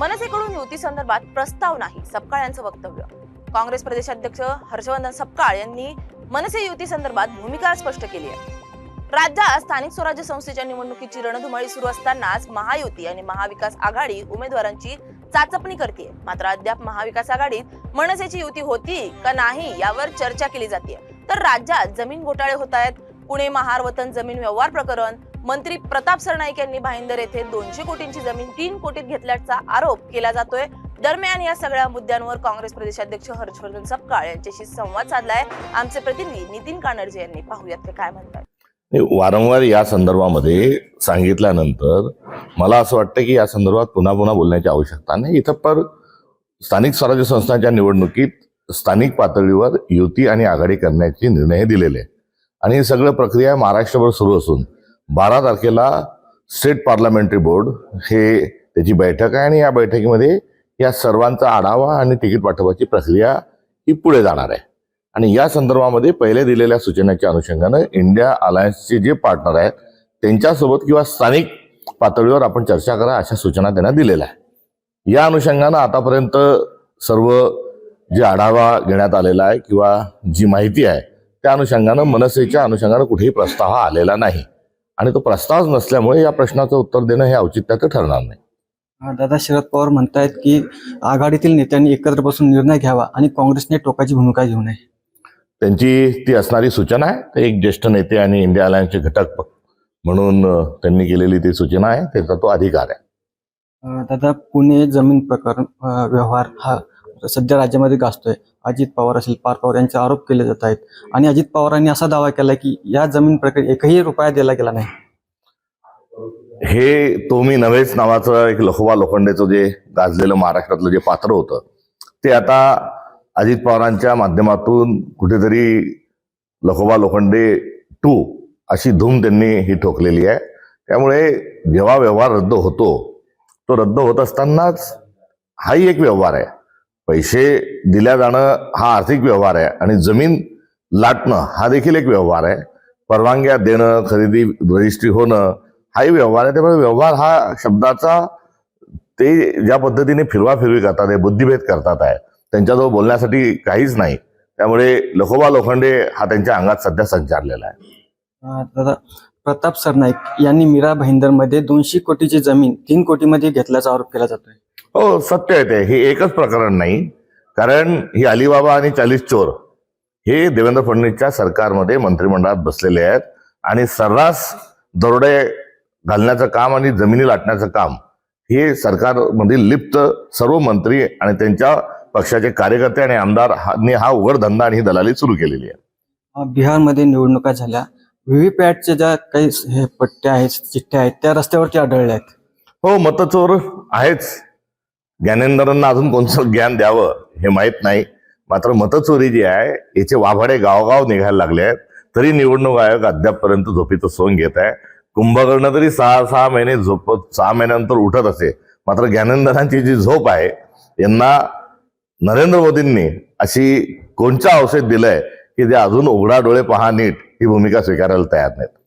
मनसेकडून युती संदर्भात प्रस्ताव नाही सपकाळ यांचं वक्तव्य. काँग्रेस प्रदेशाध्यक्ष हर्षवर्धन सपकाळ यांनी मनसे युती संदर्भात भूमिका स्पष्ट केली आहे. राज्यात स्थानिक स्वराज्य संस्थेच्या निवडणुकीची रणधुमाळी सुरू असतानाच महायुती आणि महाविकास आघाडी उमेदवारांची चाचपणी करते मात्र अद्याप महाविकास आघाडीत मनसेची युती होती का नाही यावर चर्चा केली जाते तर राज्यात जमीन घोटाळे होत आहेत. पुणे महार वतन जमीन व्यवहार प्रकरण मंत्री प्रताप सरनाईक यांनी भाईंदर येथे दोनशे कोटींची जमीन तीन कोटीत घेतल्याचा आरोप केला जातोय. दरम्यान या सगळ्या मुद्द्यांवर काँग्रेस प्रदेशाध्यक्ष हर्षवर्धन सपकाळ यांच्याशी संवाद साधलाय. आमचे प्रतिनिधी नितीन कानडजे यांनी पाहूयात ते काय म्हणतात. वारंवार या संदर्भामध्ये सांगितल्यानंतर मला असं वाटतं की या संदर्भात पुन्हा पुन्हा बोलण्याची आवश्यकता नाही. इथं पर स्थानिक स्वराज्य संस्थांच्या निवडणुकीत स्थानिक पातळीवर युती आणि आघाडी करण्याचे निर्णय दिलेले. आणि ही सगळं प्रक्रिया महाराष्ट्रभर सुरू असून बारा तारखेला स्टेट पार्लमेंटरी बोर्ड हे त्याची बैठक आहे आणि या बैठकीमध्ये या सर्वांचा आढावा आणि तिकीट पाठवायची प्रक्रिया ही पुढे जाणार आहे. आणि या संदर्भामध्ये पहिले दिलेल्या सूचनेच्या अनुषंगानं इंडिया अलायन्सचे जे पार्टनर आहेत त्यांच्यासोबत किंवा स्थानिक पातळीवर आपण चर्चा करा अशा सूचना त्यांना दिलेल्या आहे या अनुषंगानं आतापर्यंत सर्व जे आढावा घेण्यात आलेला आहे किंवा जी माहिती आहे त्या अनुषंगानं मनसेच्या अनुषंगानं कुठेही प्रस्ताव हा आलेला नाही. आणि तो प्रस्तावच नसल्यामुळे या प्रश्नाचं उत्तर देणं हे औचित्याचं ठरणार नाही. दादा शरद पवार म्हणतायत की आघाडीतील नेत्यांनी एकत्र बसून निर्णय घ्यावा आणि काँग्रेसने टोकाची भूमिका घेऊ नये. त्यांची ती असणारी सूचना आहे. ते एक ज्येष्ठ नेते आणि इंडिया अलायन्सचे घटक म्हणून त्यांनी केलेली ती सूचना आहे. त्याचा तो अधिकार आहे. दादा पुणे जमीन प्रकरण व्यवहार हा सध्या राज्यामध्ये गाजतोय. अजित पवार असेल पार पवार यांचे आरोप केले जात आहेत. आणि अजित पवारांनी असा दावा केला की या जमीन प्रकरणी एकही रुपया दिला गेला नाही. हे तो मी नव्हेच नावाचं एक लखोबा लोखंडेचं जे गाजलेलं महाराष्ट्रातलं जे पात्र होतं ते आता अजित पवारांच्या माध्यमातून कुठेतरी लखोबा लोखंडे टू अशी धूम त्यांनी ही ठोकलेली आहे. त्यामुळे जेव्हा व्यवहार रद्द होतो तो रद्द होत असतानाच हाही एक व्यवहार आहे. पैसे दिल्या जाणं हा आर्थिक व्यवहार आहे आणि जमीन लाटणं हा देखील एक व्यवहार आहे. परवानग्या देणं खरेदी रजिस्ट्री होणं हाही व्यवहार आहे. त्यामुळे व्यवहार हा शब्दाचा ते ज्या पद्धतीने फिरवाफिरवी करतात आहे बुद्धिभेद करतात आहे. त्यांच्याजवळ बोलण्यासाठी काहीच नाही. त्यामुळे लखोबा लोखंडे हा त्यांच्या अंगात सध्या संचारलेला आहे. दादा प्रताप सरनाईक यांनी मीरा भाईंदरमध्ये दोनशे कोटीची जमीन तीन कोटीमध्ये घेतल्याचा आरोप केला जातोय. हो सत्य आहे ते. हे एकच प्रकरण नाही. कारण ही अलिबाबा आणि चालीस चोर हे देवेंद्र फडणवीसच्या सरकारमध्ये मंत्रिमंडळात बसलेले आहेत. आणि सर्रास दरोडे घालण्याचं काम आणि जमिनी लाटण्याचं काम हे सरकारमधील लिप्त सर्व मंत्री आणि त्यांच्या पक्षाचे कार्यकर्ते आणि आमदार हा ने हा उघड धंदा आणि ही दलाली सुरू केलेली आहे. बिहारमध्ये निवडणुका झाल्या. व्हीव्हीपॅटच्या ज्या काही हे पट्ट्या आहेत चिठ्ठ्या आहेत त्या रस्त्यावरती आढळल्या आहेत. हो मतचोर आहेच. ज्ञानेंद्रांना अजून कोणतं ज्ञान द्यावं हे माहीत नाही. मात्र मतचोरी जी आहे याचे वाभाडे गावगाव निघायला लागले आहेत. तरी निवडणूक आयोग अद्यापपर्यंत झोपीचं सोंग घेत आहे. कुंभकर्ण तरी सहा सहा महिने झोपत सहा महिन्यानंतर उठत असे. मात्र ज्ञानेंद्रांची जी झोप आहे यांना नरेंद्र मोदींनी अशी कोणचं औषध दिलंय की ते अजून उघडा डोळे पहा नीट ही भूमिका स्वीकारायला तयार नाहीत.